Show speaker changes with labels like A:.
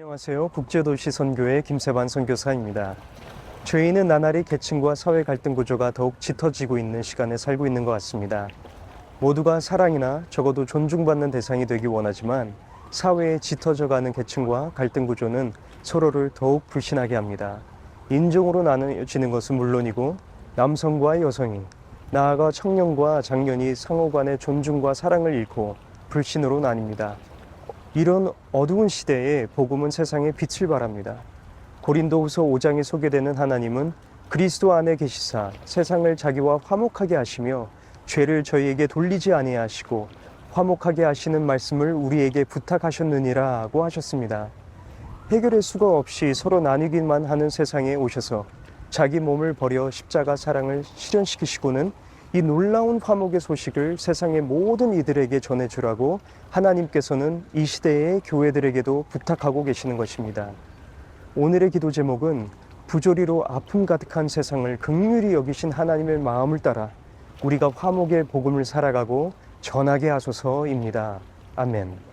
A: 안녕하세요. 국제도시 선교회 김세반 선교사입니다. 죄인은 나날이 계층과 사회 갈등 구조가 더욱 짙어지고 있는 시간에 살고 있는 것 같습니다. 모두가 사랑이나 적어도 존중받는 대상이 되기 원하지만 사회에 짙어져가는 계층과 갈등 구조는 서로를 더욱 불신하게 합니다. 인종으로 나눠지는 것은 물론이고 남성과 여성이 나아가 청년과 장년이 상호 간의 존중과 사랑을 잃고 불신으로 나뉩니다. 이런 어두운 시대에 복음은 세상에 빛을 발합니다. 고린도후서 5장에 소개되는 하나님은 그리스도 안에 계시사 세상을 자기와 화목하게 하시며 죄를 저희에게 돌리지 아니하시고 화목하게 하시는 말씀을 우리에게 부탁하셨느니라고 하셨습니다. 해결의 수가 없이 서로 나뉘기만 하는 세상에 오셔서 자기 몸을 버려 십자가 사랑을 실현시키시고는 이 놀라운 화목의 소식을 세상의 모든 이들에게 전해주라고 하나님께서는 이 시대의 교회들에게도 부탁하고 계시는 것입니다. 오늘의 기도 제목은 부조리로 아픔 가득한 세상을 극률히 여기신 하나님의 마음을 따라 우리가 화목의 복음을 살아가고 전하게 하소서입니다. 아멘.